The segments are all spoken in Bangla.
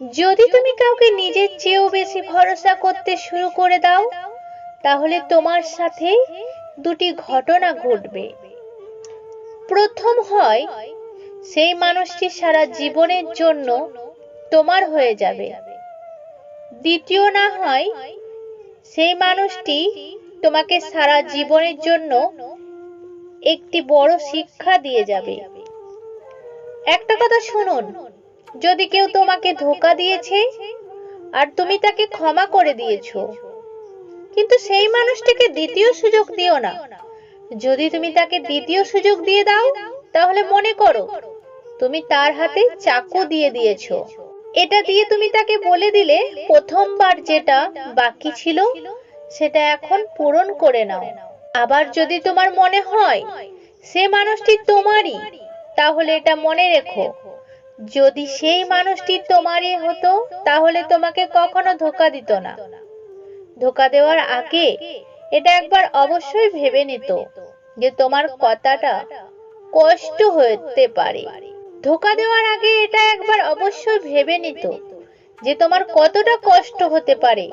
যদি তুমি কাউকে নিজের চেয়েও বেশি ভরসা করতে শুরু করে দাও, তাহলে তোমার সাথে দুটি ঘটনা ঘটবে। প্রথম হয়, সেই মানুষটি সারা জীবনের জন্য তোমার হয়ে যাবে। দ্বিতীয় না হয়, সেই মানুষটি তোমাকে সারা জীবনের জন্য একটি বড় শিক্ষা দিয়ে যাবে। একটা কথা শুনুন যদি কেউ তোমাকে ধোকা দিয়েছে, আর তুমি তাকে ক্ষমা করে দিয়েছ। কিন্তু সেই মানুষটিকে দ্বিতীয় সুযোগ দিও না। যদি তুমি তাকে দ্বিতীয় সুযোগ দিয়ে দাও, তাহলে মনে করো, তুমি তার হাতে চাকু দিয়ে দিয়েছ। এটা দিয়ে তুমি তাকে বলে দিলে, প্রথমবার যেটা বাকি ছিল, সেটা এখন পূরণ করে নাও। আবার যদি তোমার মনে হয়, সে মানুষটি তোমারই, তাহলে এটা মনে রেখো। যদি সেই মানুষটি তোমারই হতো, তাহলে তোমাকে কখনো ধোকা দিত না। ধোকা দেওয়ার আগে এটা একবার অবশ্যই ভেবে নিত যে তোমার কথাটা কষ্ট হতে পারে। ধোকা দেওয়ার আগে এটা একবার অবশ্যই ভেবে নিত যে তোমার কতটা কষ্ট হতে পারে।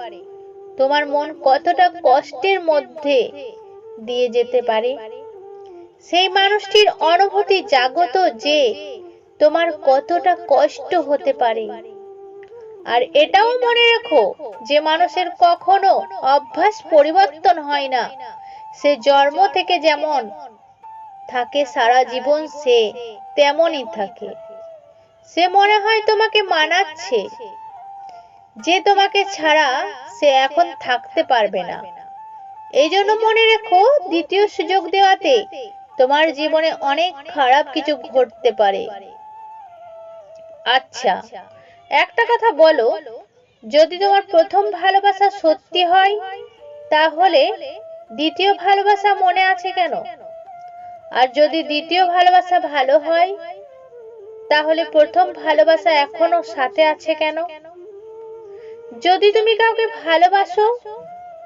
তোমার মন কতটা কষ্টের মধ্যে দিয়ে যেতে পারে। সেই মানুষটির অনুভূতি জাগত যে তোমার কতটা কষ্ট হতে পারে। আর এটাও মনে রেখো যে মানুষের কখনো অভ্যাস পরিবর্তন হয় না। সে জন্ম থেকে যেমন থাকে, সারা জীবন সে তেমনই থাকে। সে মনে হয় তোমাকে মানাচ্ছে, যে তোমাকে ছাড়া সে এখন থাকতে পারবে না। এই জন্য মনে রেখো, দ্বিতীয় সুযোগ দেওয়াতে তোমার জীবনে অনেক খারাপ কিছু ঘটতে পারে। আচ্ছা একটা কথা বলো, যদি তোমার প্রথম ভালোবাসা সত্যি হয়, তাহলে দ্বিতীয় ভালোবাসা মনে আছে কেন? আর যদি দ্বিতীয় ভালোবাসা ভালো হয়, তাহলে প্রথম ভালোবাসা এখনও সাথে আছে কেন? যদি তুমি কাউকে ভালোবাসো,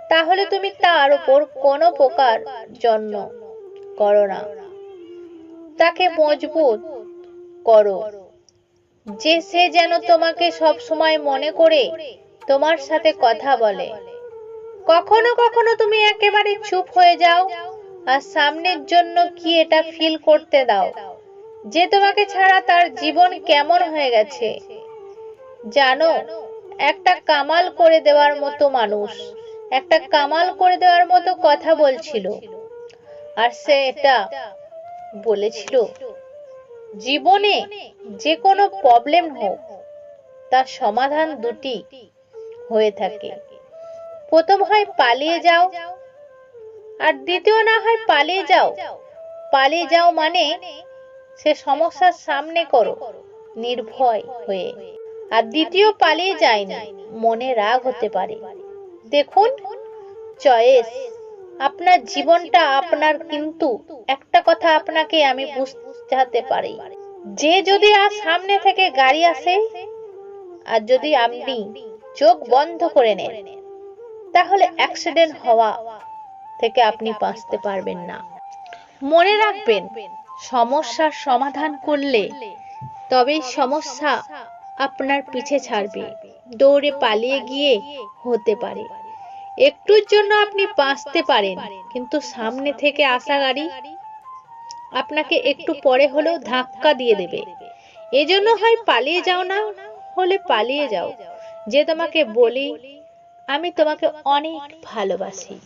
তাহলে তুমি তার উপর কোনো প্রকার জন্য করো না। তাকে মজবুত করো। যে সে যেন তোমাকে সব সময় মনে করে, তোমার সাথে কথা বলে। কখনো কখনো তুমি একেবারে চুপ হয়ে যাও আর সামনের জন্য কি এটা ফিল করতে দাও, যে তোমাকে ছাড়া তার জীবন কেমন হয়ে গেছে। জানো, একটা কামাল করে দেওয়ার মতো মানুষ, একটা কামাল করে দেওয়ার মতো কথা বলছিল। আর সে এটা বলেছিল জীবনে যে কোনো প্রবলেম হোক, তার সমাধান দুটি হয়ে থাকে। প্রথম হয় পালিয়ে যাও আর দ্বিতীয় না হয় পালিয়ে যাও। পালিয়ে যাও মানে সে সমস্যার সামনে করো, নির্ভয় হয়ে। আর দ্বিতীয় পালিয়ে যায় না মনে রাগ হতে পারে। দেখুন, চয়েস, আপনার জীবনটা আপনার কিন্তু, একটা কথা আপনাকে আমি বুঝতে পারি। যে যদি আর সামনে থেকে গাড়ি আসে, আর যদি আপনি চোখ বন্ধ করে নেন, তাহলে অ্যাক্সিডেন্ট হওয়া থেকে আপনি বাঁচতে পারবেন না। মনে রাখবেন, সমস্যার সমাধান করলে তবেই সমস্যা আপনার পিছে ছাড়বে। দৌড়ে পালিয়ে গিয়ে হতে পারে। একটুর জন্য আপনি বাঁচতে পারেন, কিন্তু সামনে থেকে আসা গাড়ি আপনাকে একটু পরে হলেও ধাক্কা দিয়ে দেবে। এজন্য হয় পালিয়ে যাও না, হলে পালিয়ে যাও। যে তোমাকে বলি, আমি তোমাকে অনেক ভালোবাসি।